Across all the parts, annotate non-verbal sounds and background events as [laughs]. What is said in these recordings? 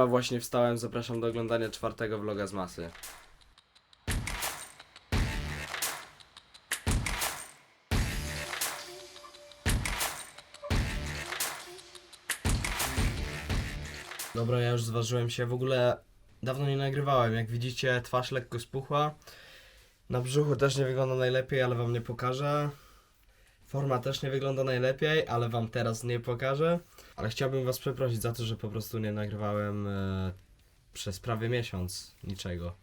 Siema, właśnie wstałem, zapraszam do oglądania czwartego vloga z masy. Dobra, ja już zważyłem się, w ogóle dawno nie nagrywałem, jak widzicie twarz lekko spuchła. Na brzuchu też nie wygląda najlepiej, ale wam nie pokażę. Forma też nie wygląda najlepiej, ale wam teraz nie pokażę. Ale chciałbym was przeprosić za to, że po prostu nie nagrywałem e, przez prawie miesiąc niczego.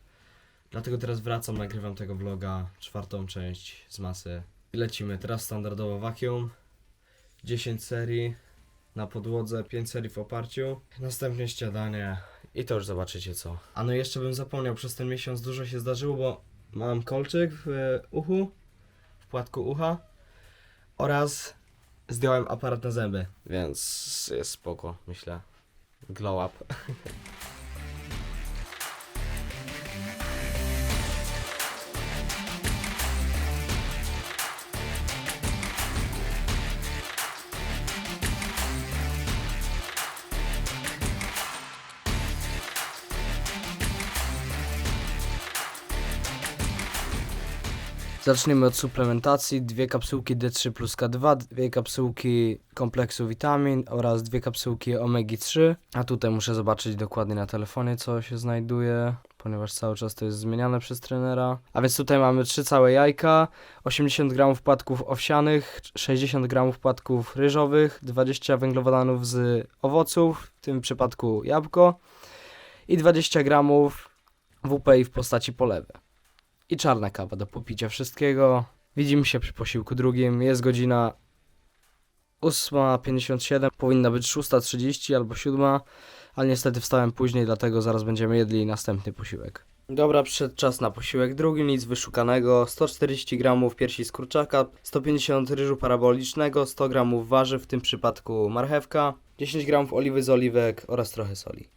Dlatego teraz wracam, nagrywam tego vloga, czwartą część z masy. I lecimy. Teraz standardowo vacuum. 10 serii na podłodze, 5 serii w oparciu. Następnie śniadanie i to już zobaczycie co. A no jeszcze bym zapomniał, przez ten miesiąc dużo się zdarzyło, bo mam kolczyk w e, uchu, w płatku ucha oraz zdjąłem aparat na zęby, więc jest spoko, myślę. Glow up. [laughs] Zacznijmy od suplementacji. Dwie kapsułki D3 plus K2, dwie kapsułki kompleksu witamin oraz dwie kapsułki omegi 3. A tutaj muszę zobaczyć dokładnie na telefonie, co się znajduje, ponieważ cały czas to jest zmieniane przez trenera. A więc tutaj mamy trzy całe jajka, 80 gramów płatków owsianych, 60 gramów płatków ryżowych, 20 węglowodanów z owoców, w tym przypadku jabłko i 20 gramów WPI w postaci polewy i czarna kawa do popicia wszystkiego. Widzimy się przy posiłku drugim. Jest godzina 8.57, powinna być 6.30 albo 7, ale niestety wstałem później, dlatego zaraz będziemy jedli następny posiłek. Dobra, przyszedł czas na posiłek drugi, nic wyszukanego. 140 gramów piersi z kurczaka, 150 ryżu parabolicznego, 100 gramów warzyw, w tym przypadku marchewka, 10 gramów oliwy z oliwek oraz trochę soli.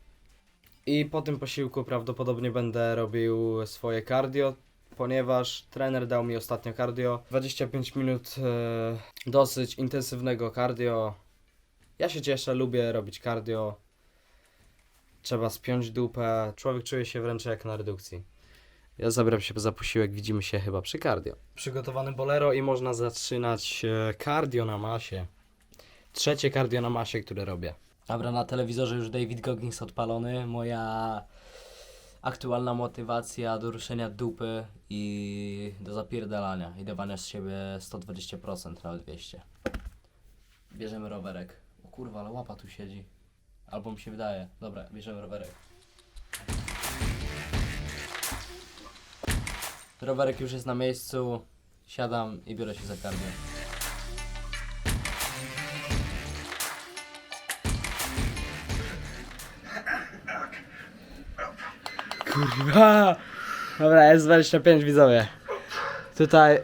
I po tym posiłku prawdopodobnie będę robił swoje cardio, ponieważ trener dał mi ostatnio cardio. 25 minut e, dosyć intensywnego cardio. Ja się cieszę, lubię robić cardio. Trzeba spiąć dupę. Człowiek czuje się wręcz jak na redukcji. Ja zabieram się za posiłek, widzimy się chyba przy cardio. Przygotowany bolero i można zaczynać e, cardio na masie. Trzecie cardio na masie, które robię. Dobra, na telewizorze już David Goggins odpalony. Moja aktualna motywacja do ruszenia dupy i do zapierdalania i dawania z siebie 120%, nawet 200. Bierzemy rowerek. O kurwa, ale łapa tu siedzi. Albo mi się wydaje. Dobra, bierzemy rowerek. Rowerek już jest na miejscu. Siadam i biorę się za karmię. Kurwa! Dobra, jest 25 widzowie. Tutaj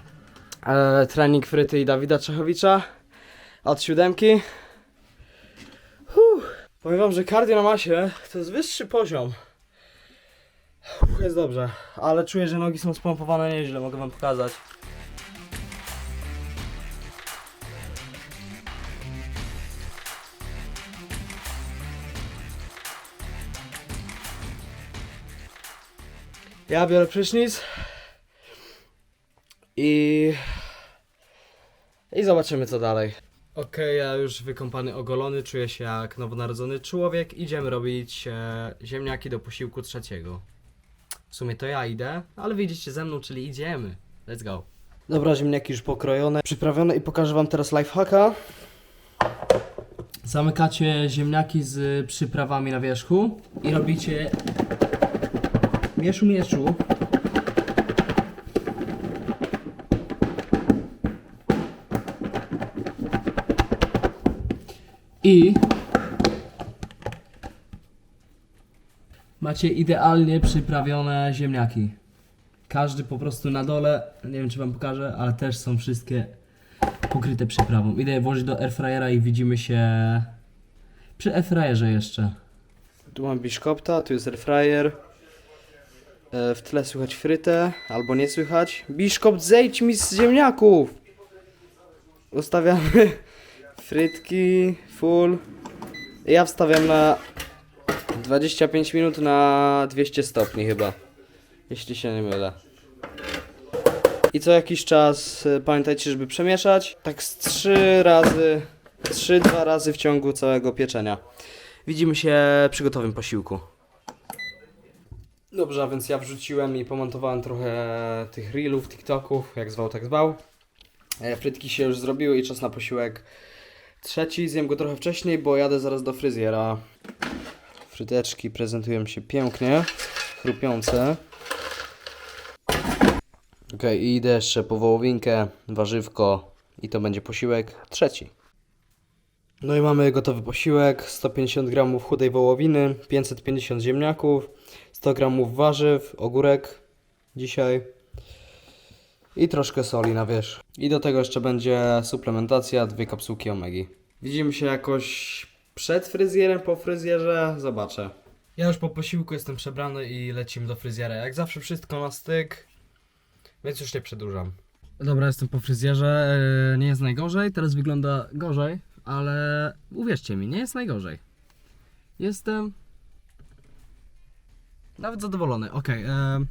[clears throat] e, trening Fryty i Dawida Czechowicza od siódemki. Huh. Powiem wam, że cardio na masie to jest wyższy poziom. Uff, jest dobrze, ale czuję, że nogi są spompowane nieźle, mogę wam pokazać. Ja biorę prysznic i i zobaczymy co dalej. Okej, ja już wykąpany, ogolony, czuję się jak nowonarodzony człowiek. Idziemy robić e, ziemniaki do posiłku trzeciego. W sumie to ja idę, ale wyjdziecie ze mną, czyli idziemy. Let's go. Dobra, ziemniaki już pokrojone, przyprawione i pokażę wam teraz lifehacka. Zamykacie ziemniaki z przyprawami na wierzchu i robicie mieszu mieszu. I macie idealnie przyprawione ziemniaki. Każdy po prostu na dole, nie wiem czy wam pokażę, ale też są wszystkie pokryte przyprawą. Idę je włożyć do airfryera i widzimy się przy airfryerze jeszcze. Tu mam biszkopta, tu jest airfryer. E, W tle słychać frytę, albo nie słychać. Biszkopt, zejdź mi z ziemniaków! Ustawiamy [laughs] frytki, full. Ja wstawiam na 25 minut na 200 stopni chyba. Jeśli się nie mylę. I co jakiś czas y, pamiętajcie, żeby przemieszać. Tak z 3 razy, 3-2 razy w ciągu całego pieczenia. Widzimy się przy gotowym posiłku. Dobrze, a więc ja wrzuciłem i pomontowałem trochę tych reelów, TikToków, jak zwał, tak zwał. E, Frytki się już zrobiły i czas na posiłek trzeci. Zjem go trochę wcześniej, bo jadę zaraz do fryzjera. Fryteczki prezentują się pięknie, chrupiące. Okej, i idę jeszcze po wołowinkę, warzywko i to będzie posiłek trzeci. No i mamy gotowy posiłek, 150 g chudej wołowiny, 550 ziemniaków, 100 g warzyw, ogórek dzisiaj i troszkę soli na wierzch. I do tego jeszcze będzie suplementacja, dwie kapsułki omegi. Widzimy się jakoś przed fryzjerem, po fryzjerze, zobaczę. Ja już po posiłku jestem przebrany i lecimy do fryzjera. Jak zawsze wszystko na styk, więc już nie przedłużam. Dobra, jestem po fryzjerze, yy, nie jest najgorzej, teraz wygląda gorzej, ale uwierzcie mi, nie jest najgorzej. Jestem nawet zadowolony. Em,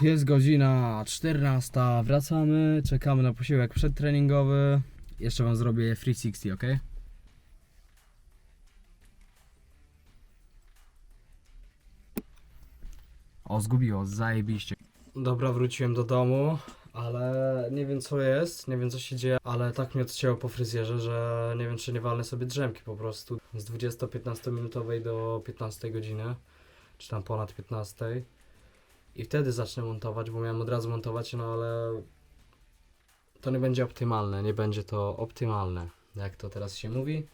jest godzina 14, wracamy, czekamy na posiłek przedtreningowy. Jeszcze wam zrobię 360, ok? O, zgubiło, zajebiście. Dobra, wróciłem do domu, ale nie wiem co jest, nie wiem co się dzieje, ale tak mnie odcięło po fryzjerze, że nie wiem czy nie walnę sobie drzemki po prostu. Z 20-15 minutowej do 15 godziny, czy tam ponad 15. I wtedy zacznę montować, bo miałem od razu montować, no ale to nie będzie optymalne, nie będzie to optymalne, jak to teraz się mówi.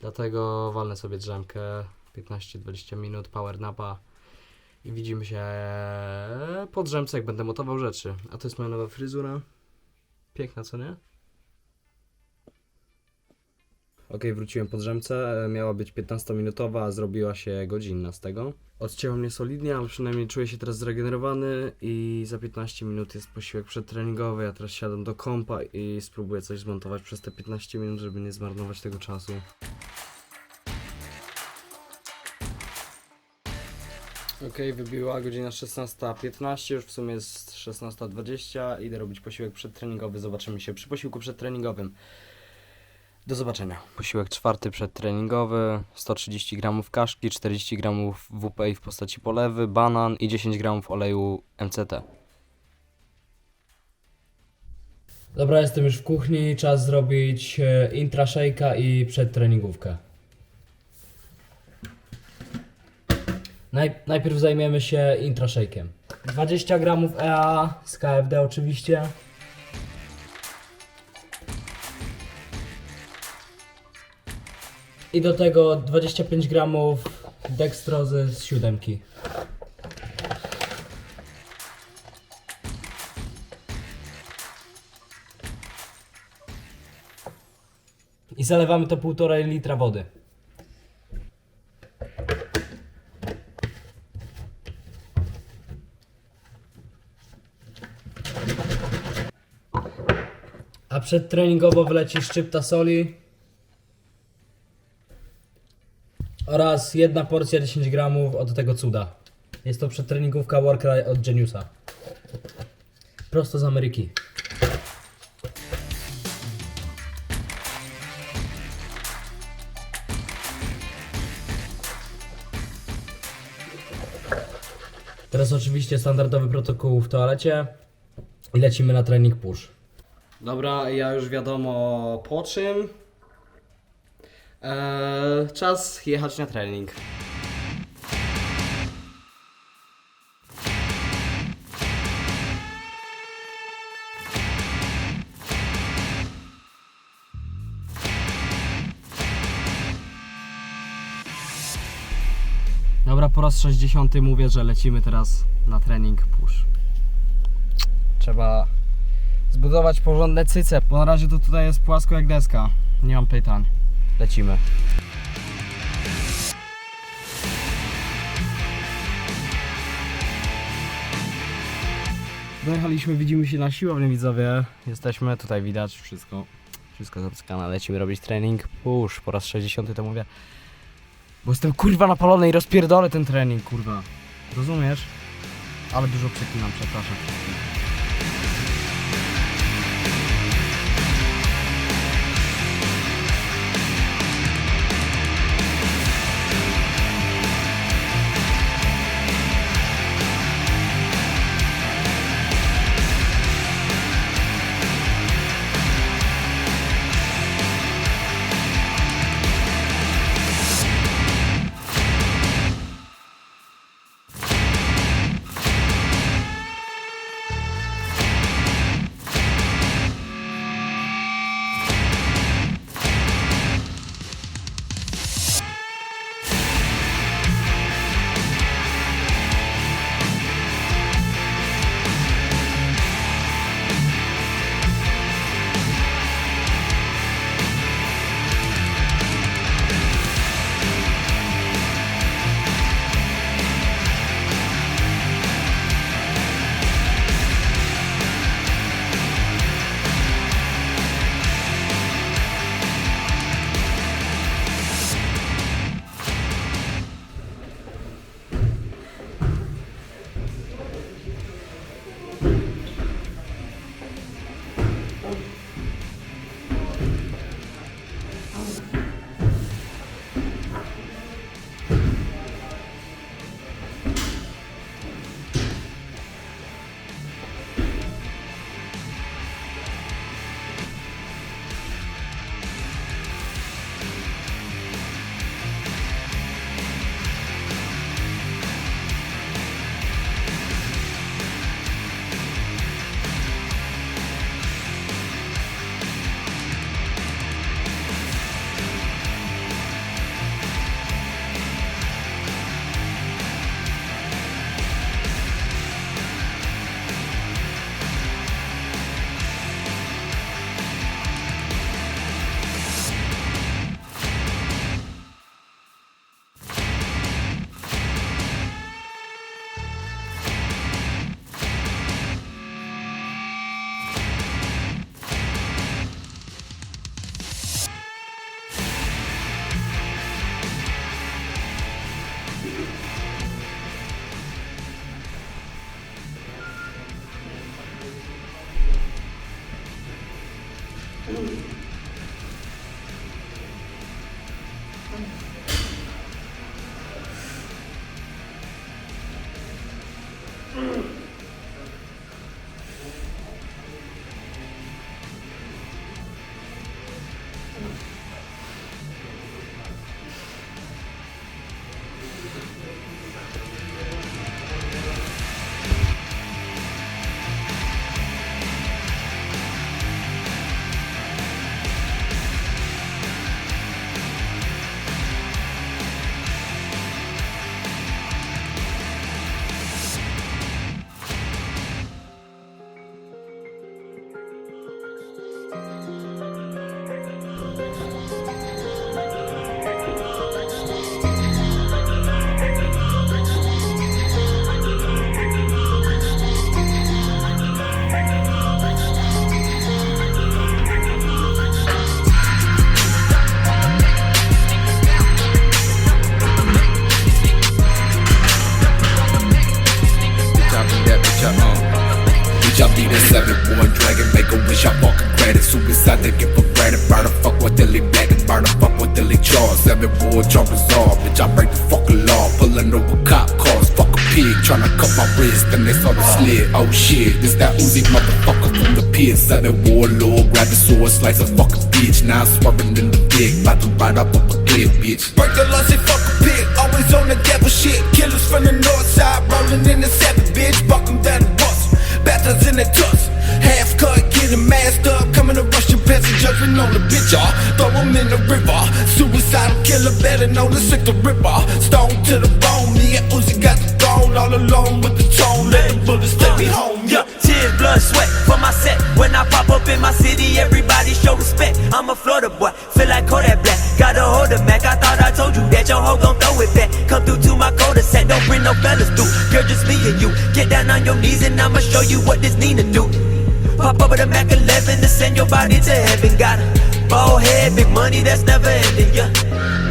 Dlatego walnę sobie drzemkę 15-20 minut, power napa i widzimy się po drzemce, jak będę montował rzeczy. A to jest moja nowa fryzura. Piękna, co nie? Ok, wróciłem po drzemce. Miała być 15-minutowa, a zrobiła się godzinna z tego. Odcięło mnie solidnie, ale przynajmniej czuję się teraz zregenerowany i za 15 minut jest posiłek przedtreningowy. Ja teraz siadam do kompa i spróbuję coś zmontować przez te 15 minut, żeby nie zmarnować tego czasu. Ok, wybiła godzina 16.15, już w sumie jest 16.20. Idę robić posiłek przedtreningowy. Zobaczymy się przy posiłku przedtreningowym. Do zobaczenia. Posiłek czwarty przedtreningowy, 130 g kaszki, 40 g WPI w postaci polewy, banan i 10 g oleju MCT. Dobra, jestem już w kuchni, czas zrobić e, intra shake'a i przedtreningówkę. Naj, najpierw zajmiemy się intra shake'iem. 20 g EA z KFD oczywiście. I do tego 25 gramów dekstrozy z siódemki. I zalewamy to 1,5 litra wody. A przedtreningowo wleci szczypta soli. oraz jedna porcja 10 gramów od tego cuda. Jest to przedtreningówka Warcry od Geniusa. Prosto z Ameryki. Teraz oczywiście standardowy protokół w toalecie i lecimy na trening push. Dobra, ja już wiadomo po czym. Eee, czas jechać na trening. Dobra, po raz 60 mówię, że lecimy teraz na trening push. Trzeba zbudować porządne cyce, bo na razie to tutaj jest płasko jak deska. Nie mam pytań. Lecimy. Dojechaliśmy, widzimy się na siłowni widzowie. Jesteśmy, tutaj widać wszystko. Wszystko zapiskane. Lecimy robić trening. Push, po raz 60 to mówię. Bo jestem kurwa napalony i rozpierdolę ten trening, kurwa. Rozumiesz? Ale dużo przeklinam, przepraszam wrist. Then they saw the slid. Oh shit. This that Uzi motherfucker from the pit. Seven warlord. Grab the sword. Slice a fucking bitch. Now swerving in the big. About to ride up up a cliff, bitch. Break the law, say fuck a pig. Always on the devil shit. Killers from the north side, rolling in the seven, bitch. Buck 'em down the bus. Bastards in the tuss. Half cut, getting masked up. Coming to pants and judgment on the bitch, y'all. Throw in the river. Suicidal killer, better known as Sick the Ripper. Stone to the bone. Me and Uzi got the. All alone with the tone. Let the bullets take me home, yeah. Tears, blood, sweat for my set. When I pop up in my city, everybody show respect. I'm a Florida boy, feel like Kodak Black. Gotta hold a Mac. I thought I told you that your hoe gon' throw it back. Come through to my cul-de-sac, don't bring no fellas through. Girl, just me and you. Get down on your knees and I'ma show you what this Nina do. Pop up with a Mac 11 to send your body to heaven. Got a bald head, big money that's never ending, yeah.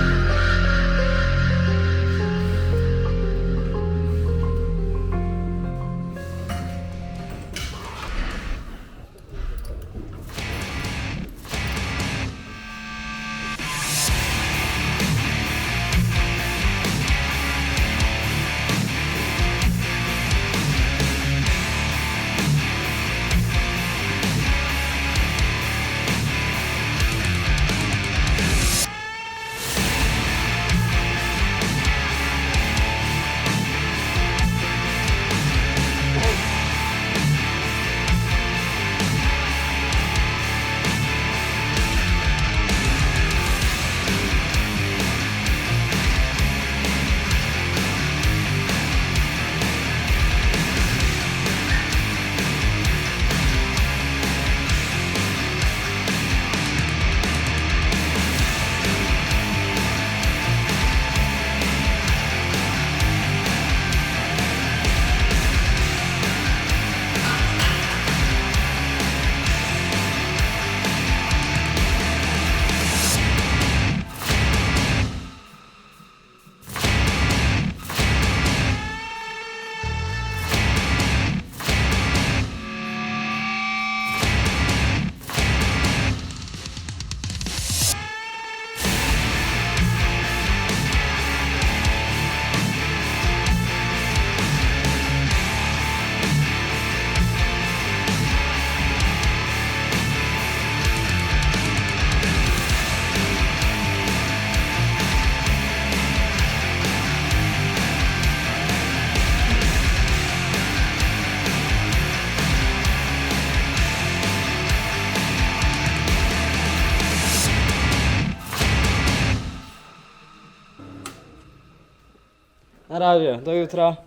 Na razie, do jutra.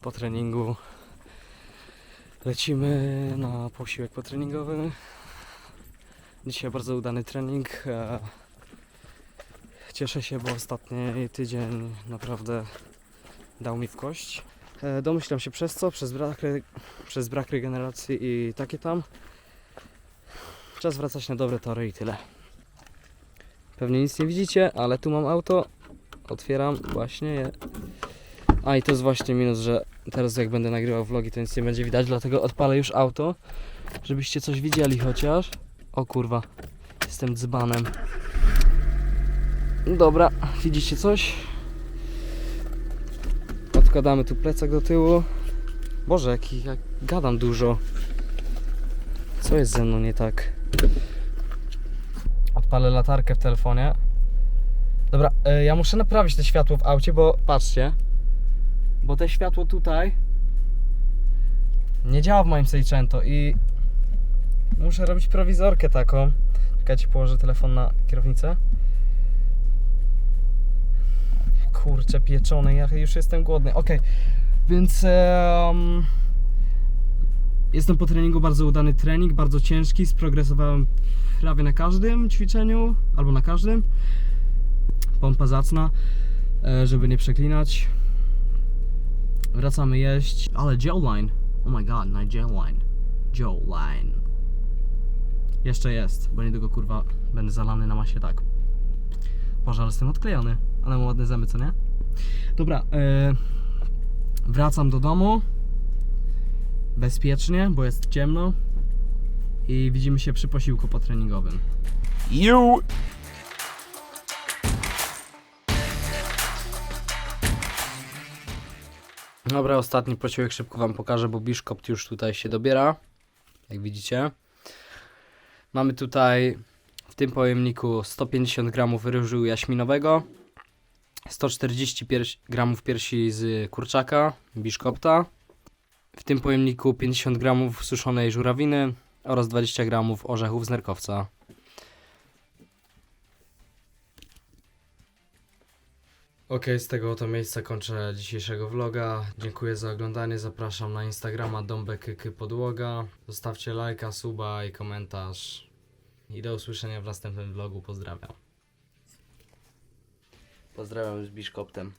Po treningu lecimy na posiłek potreningowy. Dzisiaj bardzo udany trening. e, Cieszę się, bo ostatni tydzień naprawdę dał mi w kość. E, Domyślam się przez co? Przez brak, przez brak regeneracji i takie tam. Czas wracać na dobre tory i tyle. Pewnie nic nie widzicie, ale tu mam auto. Otwieram właśnie je. A i to jest właśnie minus, że teraz jak będę nagrywał vlogi, to nic nie będzie widać, dlatego odpalę już auto, żebyście coś widzieli chociaż. O kurwa, jestem dzbanem. Dobra, widzicie coś? Odkładamy tu plecak do tyłu. Boże, jaki jak gadam dużo. Co jest ze mną nie tak? Odpalę latarkę w telefonie. Dobra, e, ja muszę naprawić te światło w aucie, bo patrzcie. Bo te światło tutaj nie działa w moim Seicento i muszę robić prowizorkę taką. Czekajcie, położę telefon na kierownicę. Kurczę, pieczony, ja już jestem głodny. Okej, więc em, jestem po treningu, bardzo udany trening, bardzo ciężki, sprogresowałem prawie na każdym ćwiczeniu, albo na każdym. Pompa zacna, e, żeby nie przeklinać. Wracamy jeść, ale Jawline, oh my god, na Jawline, Jawline. Jeszcze jest, bo niedługo kurwa będę zalany na masie tak. Boże, ale jestem odklejony, ale mam ładne zęby, co nie? Dobra, e, wracam do domu. Bezpiecznie, bo jest ciemno. I widzimy się przy posiłku potreningowym. You. Dobra, ostatni posiłek szybko Wam pokażę, bo biszkopt już tutaj się dobiera. Jak widzicie. Mamy tutaj w tym pojemniku 150 gramów ryżu jaśminowego, 140 piers- gramów piersi z kurczaka, biszkopta. W tym pojemniku 50 gramów suszonej żurawiny oraz 20 gramów orzechów z nerkowca. Ok, z tego oto miejsca kończę dzisiejszego vloga. Dziękuję za oglądanie. Zapraszam na Instagrama Dąbek Podłoga. Zostawcie lajka, suba i komentarz. I do usłyszenia w następnym vlogu. Pozdrawiam. Pozdrawiam z Biszkoptem.